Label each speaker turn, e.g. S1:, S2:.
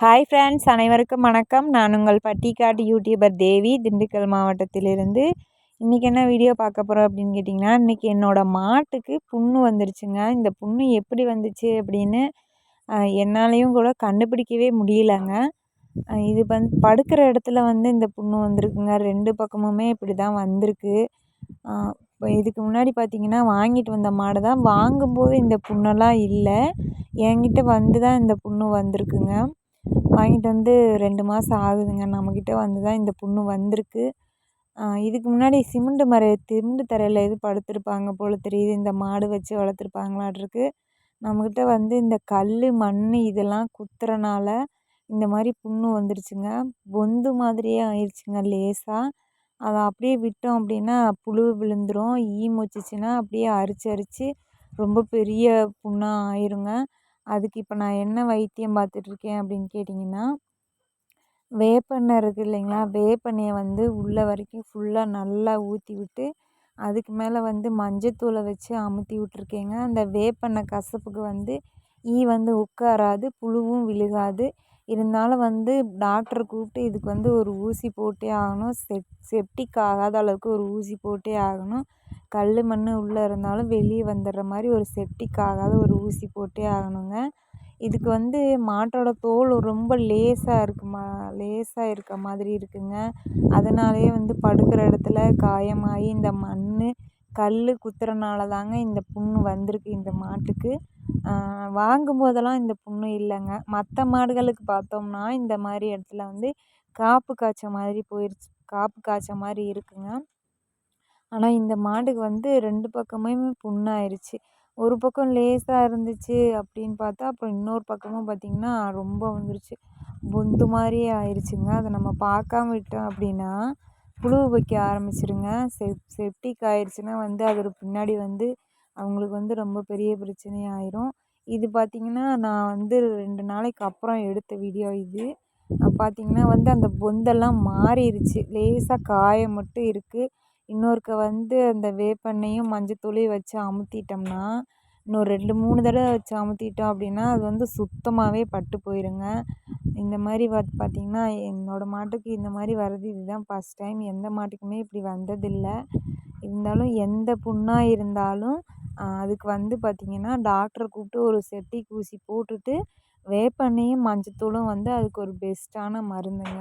S1: Hi friends அனைவருக்கும் வணக்கம். நான் உங்கள் பட்டிக்காட்டு யூடியூபர் தேவி திண்டுக்கல் மாவட்டத்திலிருந்து. இன்றைக்கி என்ன வீடியோ பார்க்க போகிறோம் அப்படின்னு கேட்டிங்கன்னா இன்றைக்கி என்னோடய மாட்டுக்கு புண்ணு வந்துருச்சுங்க. இந்த புண்ணு எப்படி வந்துச்சு அப்படின்னு என்னாலையும் கூட கண்டுபிடிக்கவே முடியலங்க. இது வந்து படுக்கிற இடத்துல வந்து இந்த புண்ணு வந்திருக்குங்க. ரெண்டு பக்கமுமே இப்படி தான் வந்திருக்கு இப்போ இதுக்கு முன்னாடி பார்த்திங்கன்னா வாங்கிட்டு வந்த மாடு தான். வாங்கும்போது இந்த புண்ணெல்லாம் இல்லை. என்கிட்ட வந்து தான் இந்த புண்ணு வந்திருக்குங்க. வாங்கிட்டு வந்து ரெண்டு மாதம் ஆகுதுங்க. நம்மக்கிட்ட வந்து தான் இந்த புண்ணு வந்திருக்கு. இதுக்கு முன்னாடி சிமெண்டு மர சிமெண்டு தரையில் எதுவும் படுத்திருப்பாங்க போல் தெரியுது. இந்த மாடு வச்சு வளர்த்துருப்பாங்களாட்ருக்கு நம்மக்கிட்ட வந்து இந்த கல் மண் இதெல்லாம் குத்துறனால இந்த மாதிரி புண்ணு வந்துருச்சுங்க. பொந்து மாதிரியே ஆயிடுச்சுங்க லேசாக அதை அப்படியே விட்டோம் அப்படின்னா புழு விழுந்துடும் ஈ மொச்சிச்சின்னா அப்படியே அரித்து அரித்து ரொம்ப பெரிய புண்ணாக ஆயிருங்க. அதுக்கு இப்போ நான் என்ன வைத்தியம் பார்த்துட்ருக்கேன் அப்படின்னு கேட்டிங்கன்னா வேப்பெண்ணெய் இருக்குது இல்லைங்களா? வேப்பெண்ணெயை வந்து உள்ளே வரைக்கும் ஃபுல்லாக நல்லா ஊற்றி விட்டு அதுக்கு மேலே வந்து மஞ்சத்தூளை வச்சு அமுத்தி விட்ருக்கேங்க அந்த வேப்பெண்ணெய் கசப்புக்கு வந்து ஈ வந்து உட்காராது புழுவும் விழுகாது. இருந்தாலும் வந்து டாக்டரை கூப்பிட்டு இதுக்கு வந்து ஒரு ஊசி போட்டே ஆகணும். செப் செப்டிக் ஆகாத அளவுக்கு ஒரு ஊசி போட்டே ஆகணும். கல் மண் உள்ளே இருந்தாலும் வெளியே வந்துடுற மாதிரி ஒரு செப்டிக் ஆகாத ஒரு ஊசி போட்டே ஆகணுங்க. இதுக்கு வந்து மாட்டோட தோல் ரொம்ப லேசாக இருக்குமா லேசாக இருக்க மாதிரி இருக்குங்க. அதனாலேயே வந்து படுக்கிற இடத்துல காயமாகி இந்த மண் கல் குத்துறனால தாங்க இந்த புண்ணு வந்திருக்கு இந்த மாட்டுக்கு. வாங்கும் போதெல்லாம் இந்த புண்ணு இல்லைங்க. மற்ற மாடுகளுக்கு பார்த்தோம்னா இந்த மாதிரி இடத்துல வந்து காப்பு காய்ச்ச மாதிரி போயிடுச்சு காப்பு காய்ச்ச மாதிரி இருக்குங்க. ஆனால் இந்த மாடுக்கு வந்து ரெண்டு பக்கமுமே புண்ணாயிருச்சு. ஒரு பக்கம் லேசாக இருந்துச்சு அப்படின்னு பார்த்தா அப்புறம் இன்னொரு பக்கமும் பார்த்திங்கன்னா ரொம்ப வந்துருச்சு. பொந்து மாதிரியே ஆயிடுச்சுங்க அதை நம்ம பார்க்காம விட்டோம் அப்படின்னா புழு வைக்க ஆரம்பிச்சிருங்க. செப் செப்டிக் ஆயிடுச்சுன்னா வந்து அதோட பின்னாடி வந்து அவங்களுக்கு வந்து ரொம்ப பெரிய பிரச்சனையாயிரும் இது பார்த்திங்கன்னா நான் வந்து ரெண்டு நாளைக்கு அப்புறம் எடுத்த வீடியோ இது. பார்த்திங்கன்னா வந்து அந்த பொந்தெல்லாம் மாறிடுச்சு லேசாக காயம் மட்டும் இருக்குது இன்னொருக்க வந்து அந்த வேப்பெண்ணையும் மஞ்சத்தூளையும் வச்சு அமுத்திட்டோம்னா இன்னும் ரெண்டு மூணு தடவை வச்சு அமுத்திட்டோம் அப்படின்னா அது வந்து சுத்தமாகவே பட்டு போயிடுங்க இந்த மாதிரி வந்து பார்த்திங்கன்னா என்னோடய மாட்டுக்கு இந்த மாதிரி வர்றது இதுதான் ஃபஸ்ட் டைம் எந்த மாட்டுக்குமே இப்படி வந்ததில்லை. இருந்தாலும் எந்த புண்ணாக இருந்தாலும் அதுக்கு வந்து பார்த்திங்கன்னா டாக்டரை கூப்பிட்டு ஒரு செப்டிக் ஊசி போட்டுட்டு வேப்பெண்ணையும் மஞ்சத்தூளும் வந்து அதுக்கு ஒரு பெஸ்ட்டான மருந்துங்க.